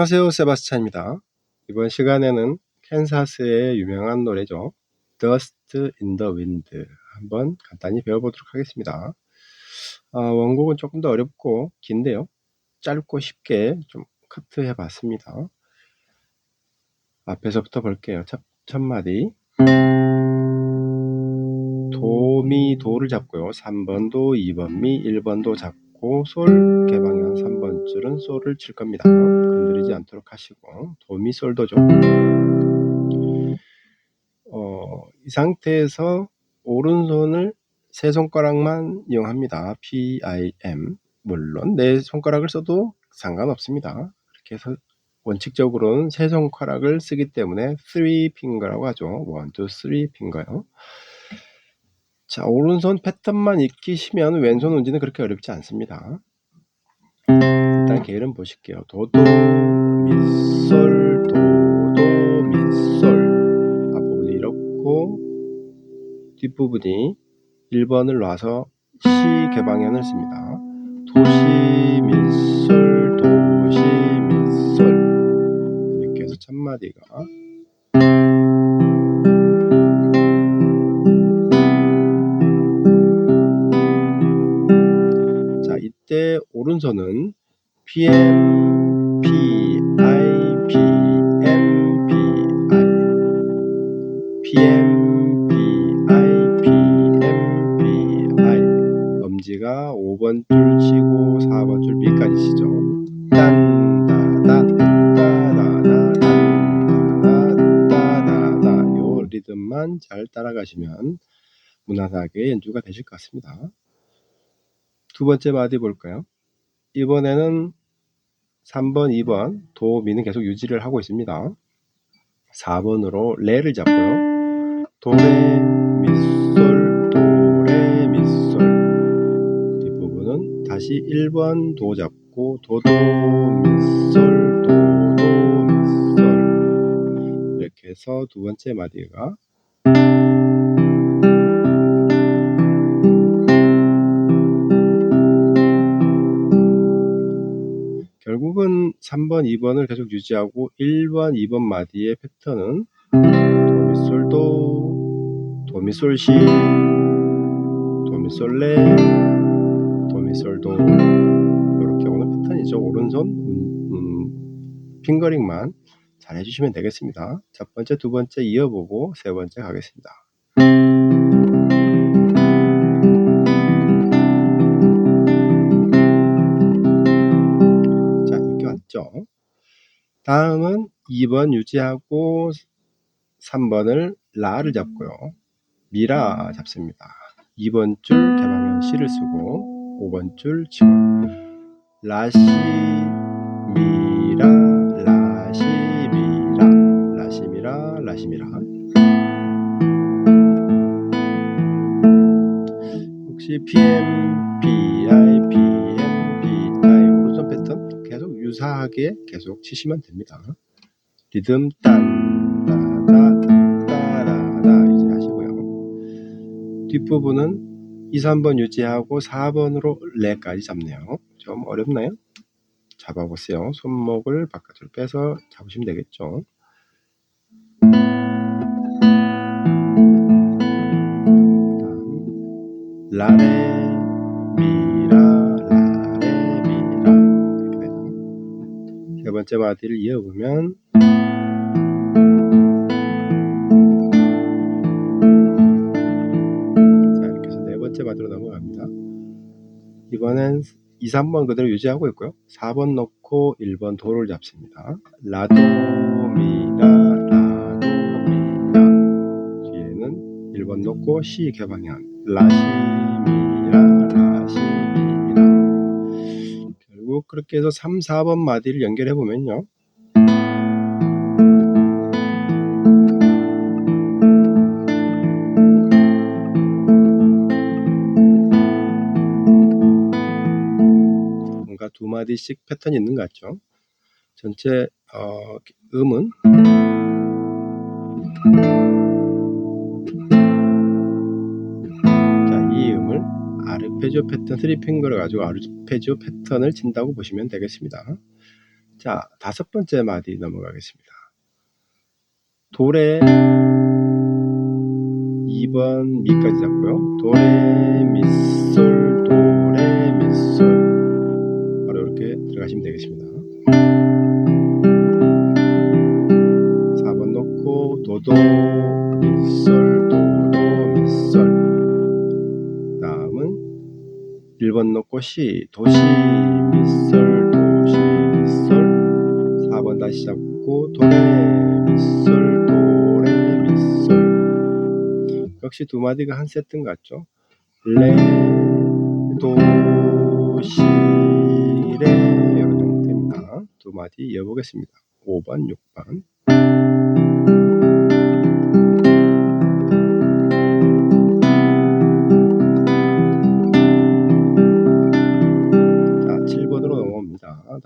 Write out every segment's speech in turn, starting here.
안녕하세요 세바스찬입니다. 이번 시간에는 캔사스의 유명한 노래죠. Dust in the Wind 한번 간단히 배워보도록 하겠습니다. 아, 원곡은 조금 더 어렵고 긴데요. 짧고 쉽게 좀 커트 해 봤습니다. 앞에서부터 볼게요. 첫, 첫 마디. 도 미 도를 잡고요. 3번 도 2번 미 1번 도 잡고 솔 개방향 3번 줄은 솔을 칠 겁니다 건드리지 않도록 하시고 도미 솔도죠. 어, 이 상태에서 오른손을 세 손가락만 이용합니다. PIM 물론 네 손가락을 써도 상관없습니다. 그렇게 해서 원칙적으로는 세 손가락을 쓰기 때문에 3 핑거라고 하죠. 1, 2, 3 핑거요. 자, 오른손 패턴만 익히시면 왼손 운지는 그렇게 어렵지 않습니다. 일단 계열은 보실게요. 도도, 미솔, 도도, 미솔. 앞부분이 이렇고, 뒷부분이 1번을 놔서 시 개방현을 씁니다. 도시, 미솔, 도시, 미솔. 이렇게 해서 첫 마디가 때 오른손은 PM, PI, PM, PI, PM, PI, PM, PI. 엄지가 5번 줄 치고 4번 줄 B까지 치죠. 딴, 따다, 따다다, 딴, 따다, 따다다. 요 리듬만 잘 따라가시면 무난하게 연주가 되실 것 같습니다. 두 번째 마디 볼까요? 이번에는 3번, 2번 도, 미는 계속 유지를 하고 있습니다. 4번으로 레를 잡고요. 도, 레, 미, 솔, 도, 레, 미, 솔. 뒷부분은 다시 1번 도 잡고 도, 도, 미, 솔, 도, 도, 미, 솔. 이렇게 해서 두 번째 마디가 결국은 3번, 2번을 계속 유지하고 1번, 2번 마디의 패턴은 도미솔 도, 도미솔 시, 도미솔 레, 도미솔 도 이렇게 오는 패턴이죠. 오른손 음, 음, 핑거링만 잘 해주시면 되겠습니다. 첫 번째, 두 번째 이어보고 세 번째 가겠습니다. 다음은 2번 유지하고 3번을 라를 잡고요. 미라 잡습니다. 2번 줄 개방현 시를 쓰고 5번 줄 치고 라시 미라 라시 미라 라시 미라 라시 미라 혹시 PM PI PM 유사하게 계속 치시면 됩니다. 리듬 딴 따다 따라다 이제 하시고요. 뒷부분은 2, 3번 유지하고 4번으로 레까지 잡네요. 좀 어렵나요? 잡아보세요. 손목을 바깥으로 빼서 잡으시면 되겠죠. 라레 번째 마디를 이어보면 자 이렇게 해서 네 번째 마디로 넘어갑니다. 이번엔 2, 3번 그대로 유지하고 있고요. 4번 넣고 1번 도를 잡습니다. 라도 미라 라도 미라 뒤에는 1번 넣고 C 개방향 라시 그렇게 해서 3, 4번 마디를 연결해 보면요. 뭔가 두 마디씩 패턴이 있는 것 같죠. 전체 어, 음은 아르페지오 패턴 3핑거를 가지고 아르페지오 패턴을 친다고 보시면 되겠습니다. 자, 다섯 번째 마디 넘어가겠습니다. 도레 2번 미까지 잡고요. 도레 미솔 도레 미솔 바로 이렇게 들어가시면 되겠습니다. 1번 놓고 시 도시 미솔 도시 미솔 4번 다시 잡고 도레 미솔 도레 미솔 역시 두 마디가 한 세트인 것 같죠? 레, 도, 시, 레 이런 형태입니다. 두 마디 이어보겠습니다. 5번, 6번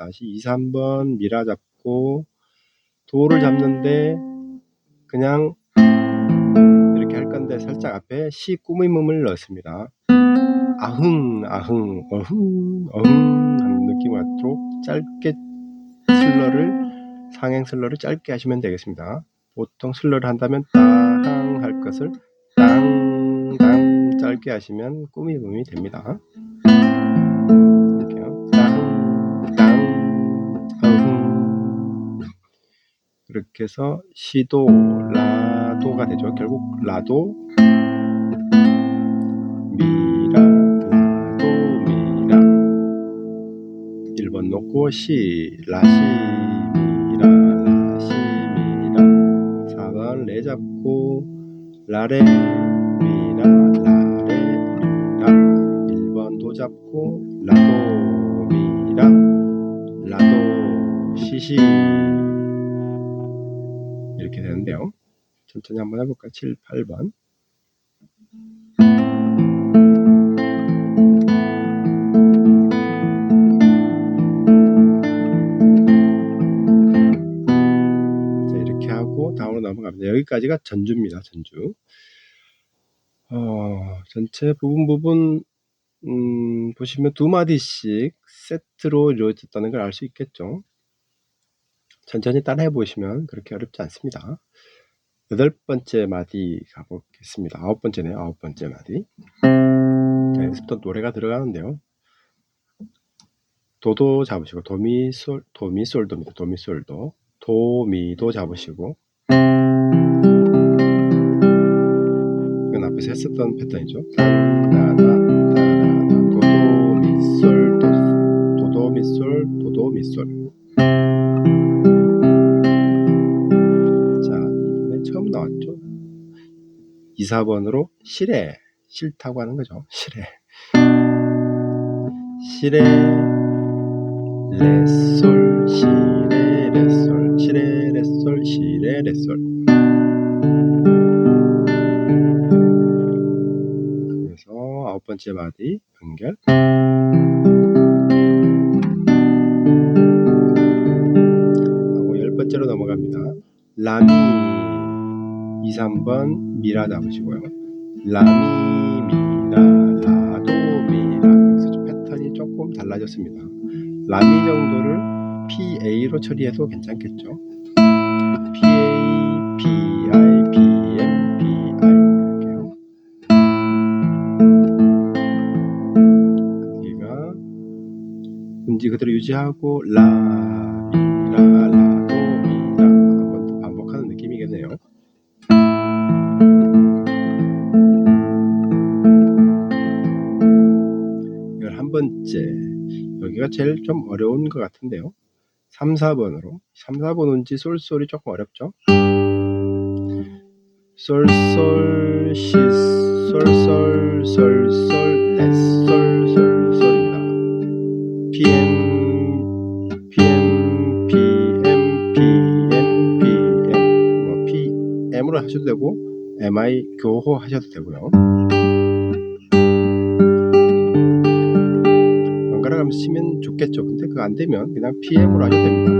다. 다시 2, 3번 미라 잡고 도를 잡는데 그냥 이렇게 할 건데 살짝 앞에 시 꾸미음을 넣습니다. 아흥 아흥 어흥 어흥 하는 느낌을 갖도록 짧게 슬러를 상행 슬러를 짧게 하시면 되겠습니다. 보통 슬러를 한다면 땅 할 것을 땅 땅 짧게 하시면 꾸미음이 됩니다. 이렇게 해서 시도, 라도가 되죠. 결국 라도, 미라, 라도, 미라. 1번 놓고 시, 라시, 미라, 라시, 미라. 4번 레 잡고 라레, 미라, 라레, 미라. 1번 도 잡고 라도, 미라, 라도, 시시. 이렇게 되는데요. 천천히 한번 해볼까요? 7, 8번. 자, 이렇게 하고 다음으로 넘어갑니다. 여기까지가 전주입니다. 전주. 어, 전체 부분 부분 음, 보시면 두 마디씩 세트로 이루어졌다는 걸 알 수 있겠죠. 천천히 따라해 보시면 그렇게 어렵지 않습니다. 여덟 번째 마디 가보겠습니다. 아홉 번째네요. 아홉 번째 마디. 자, 여기서부터 노래가 들어가는데요. 도도 잡으시고 도미솔 도미솔도입니다. 도미솔도 도미도 잡으시고 이건 앞에서 했었던 패턴이죠. 도도미솔 도 도도미솔 도도미솔 2, 4번으로 실에 싫다고 하는 거죠. 실에 실에 레솔 시레 레솔. 시레 레솔 시레 레솔. 그래서 아홉 번째 마디 연결. 하고 열 번째로 넘어갑니다. 라미 2, 3번 미라 잡으시고요 라미 미라 라도 미라 여기서 좀 패턴이 조금 달라졌습니다 라미 정도를 PA로 처리해도 괜찮겠죠. PA, PI, PM, PI 이렇게요. 여기가 음지 그대로 유지하고 라, 제일 좀 어려운 것 같은데요. 3, 4번으로 3, 4번 운지 솔솔이 조금 어렵죠. 솔솔 시 솔솔 솔솔 레솔 솔솔입니다. PM PM PM PM PM 뭐 PM으로 하셔도 되고 MI 교호 하셔도 되고요. 번갈아가면서 치면 좋겠죠. 근데 그거 안 되면 그냥 PM으로 하셔도 됩니다.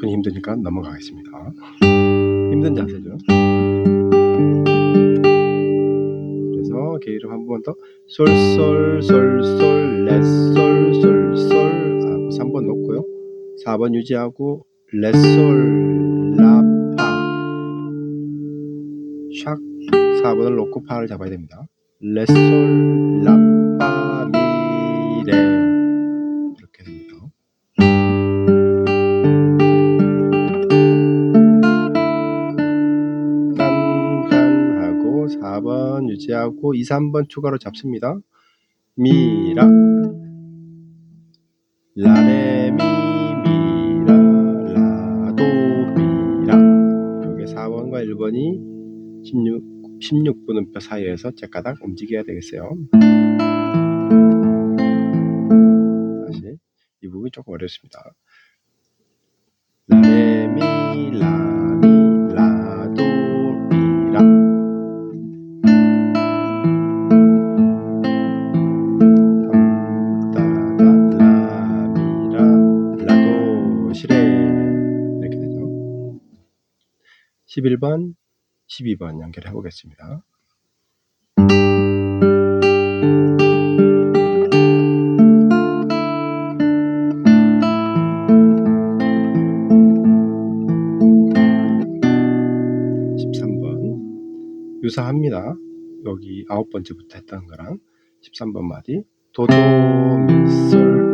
손이 힘드니까 넘어가겠습니다. 힘든 자세죠. 개 이름 한번 더. 솔솔 솔솔 레솔 솔솔 하고 3번 놓고요. 4번 유지하고 레솔 샥 4번을 놓고 파를 잡아야 됩니다. 레솔 라파 미레 이렇게 됩니다. 딴딴 하고 4번 유지하고 2, 3번 추가로 잡습니다. 미라 라레 미 미라 라도 미라 여기 4번과 1번이 16 16분음표 사이에서 째까닥 움직여야 되겠어요. 다시 이 부분이 조금 어렵습니다. 라레미 라미 라도 미라 탐따다 라미라 라도 시레 이렇게 되죠. 11번 12번 연결해 보겠습니다. 유사합니다. 여기 아홉 번째부터 했던 거랑 13번 마디 도도 미솔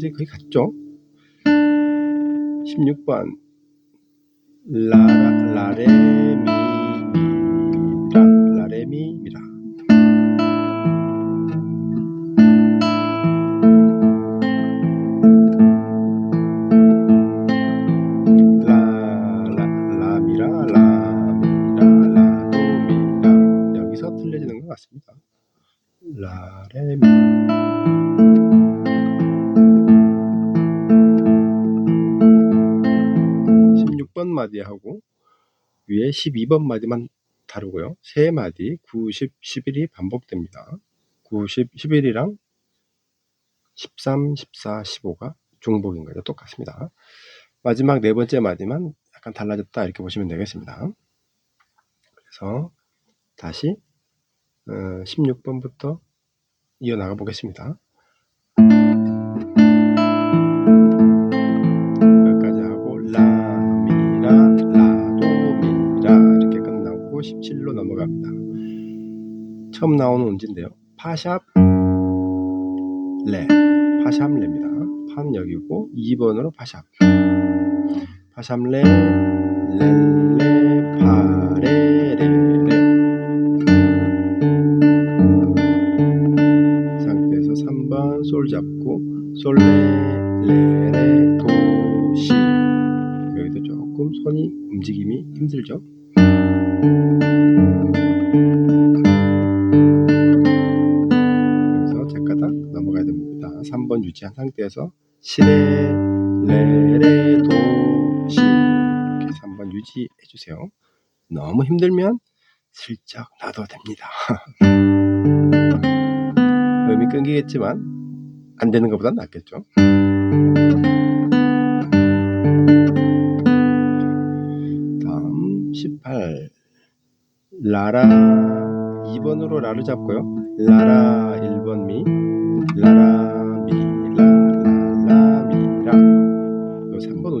여기까지 거의 같죠? 16번. 라라 라레미 미라 라레미 미라 라라 라미라 라미라 라도미라. 여기서 틀려지는 것 같습니다. 라레미 위에 12번 마디만 다르고요. 세 마디 9, 10, 11이 반복됩니다. 9, 10, 11이랑 13, 14, 15가 중복인 거죠. 똑같습니다. 마지막 네 번째 마디만 약간 달라졌다 이렇게 보시면 되겠습니다. 그래서 다시 16번부터 이어나가 보겠습니다. 처음 나오는 운지인데요. 파샵 레 파샵 레입니다. 파는 여기고 2번으로 파샵 파샵 레 렐레 파레 레레 상태에서 3번 솔 잡고 솔레 레레 도시 여기도 조금 손이 움직임이 힘들죠. 3번 유지한 상태에서 시레 레레 도시 이렇게 3번 유지해 주세요. 너무 힘들면 슬쩍 놔도 됩니다. 음이 끊기겠지만 안 되는 것보단 낫겠죠. 다음 18 라라 2번으로 라를 잡고요. 라라 1번 미 라라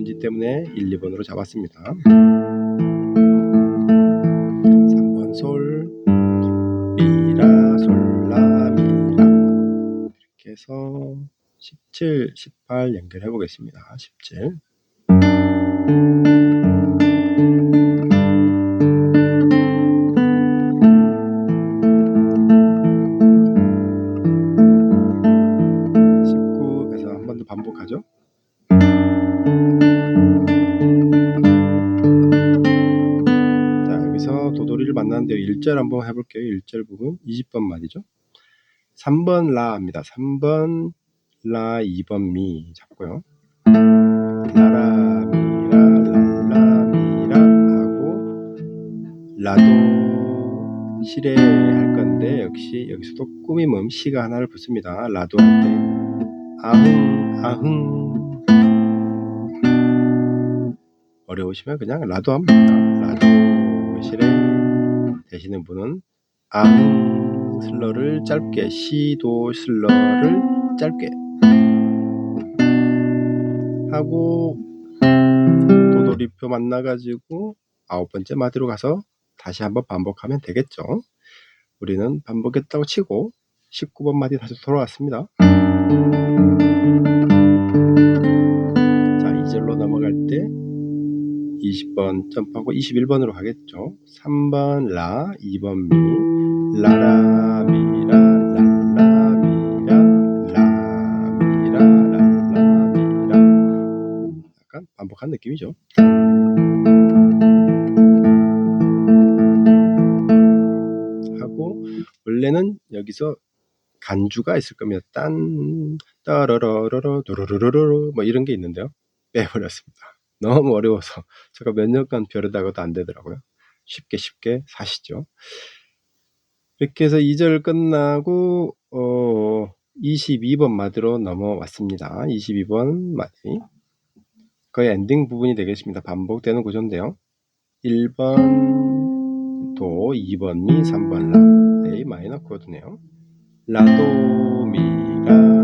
3번 온지 때문에 1, 2번으로 잡았습니다. 3번 솔 미라 솔라 미라 이렇게 해서 17, 18 연결해 보겠습니다. 17 한번 해볼게요. 1절 부분 20번 말이죠. 3번 라입니다. 3번 라, 2번 미 잡고요. 라라, 미라, 랄라, 미라 하고 라도 시레 할 건데 역시 여기서도 꾸밈음 시가 하나를 붙습니다. 라도 할 때 아흥, 아흥 어려우시면 그냥 라도 됩니다. 라도 시레 되시는 분은 아흥 슬러를 짧게 시도 슬러를 짧게 하고 도돌이표 만나가지고 아홉 번째 마디로 가서 다시 한번 반복하면 되겠죠. 우리는 반복했다고 치고 19번 마디 다시 돌아왔습니다. 20번 점프하고 21번으로 가겠죠. 3번 라, 2번 미, 라라, 미라, 랄라, 미라, 라, 미라, 랄라, 미라. 약간 반복한 느낌이죠. 하고 원래는 여기서 간주가 있을 겁니다. 딴 따라라라라 도로로로로 뭐 이런 게 있는데요. 빼버렸습니다. 너무 어려워서 제가 몇 년간 벼르다가도 안 되더라고요. 쉽게 쉽게 사시죠. 이렇게 해서 2절 끝나고 어 22번 마디로 넘어왔습니다. 22번 마디 거의 엔딩 부분이 되겠습니다. 반복되는 구조인데요. 1번 도, 2번 미, 3번 라 A 마이너 코드네요. 라도 라,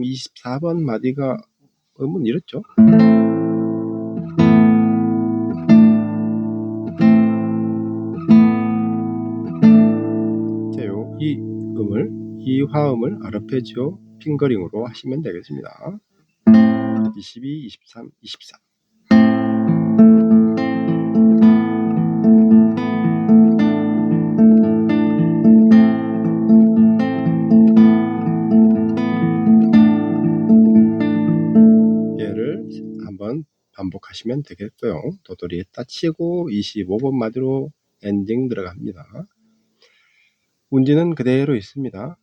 23, 24번 마디가 음은 이렇죠. 이 음을 이 화음을 아르페지오 핑거링으로 하시면 되겠습니다. 22, 23, 24. 반복하시면 되겠고요. 도돌이 따치고 25번 마디로 엔딩 들어갑니다. 운지는 그대로 있습니다.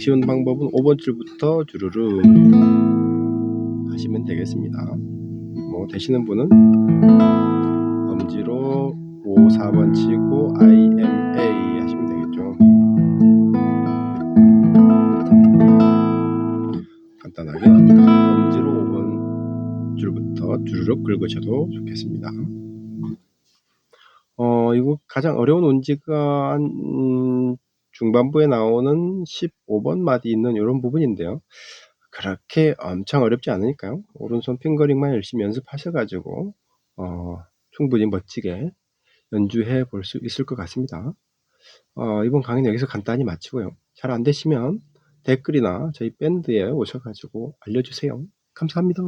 쉬운 방법은 5번 줄부터 주르르 하시면 되겠습니다. 뭐 되시는 분은 엄지로 5, 4번 치고 I, M, A 하시면 되겠죠. 간단하게 엄지로 5번 줄부터 주르륵 긁으셔도 좋겠습니다. 어, 이거 가장 어려운 운지가 한, 음, 중반부에 나오는 15번 마디 있는 이런 부분인데요. 그렇게 엄청 어렵지 않으니까요. 오른손 핑거링만 열심히 연습하셔가지고 어, 충분히 멋지게 연주해 볼 수 있을 것 같습니다. 어, 이번 강의는 여기서 간단히 마치고요. 잘 안 되시면 댓글이나 저희 밴드에 오셔가지고 알려주세요. 감사합니다.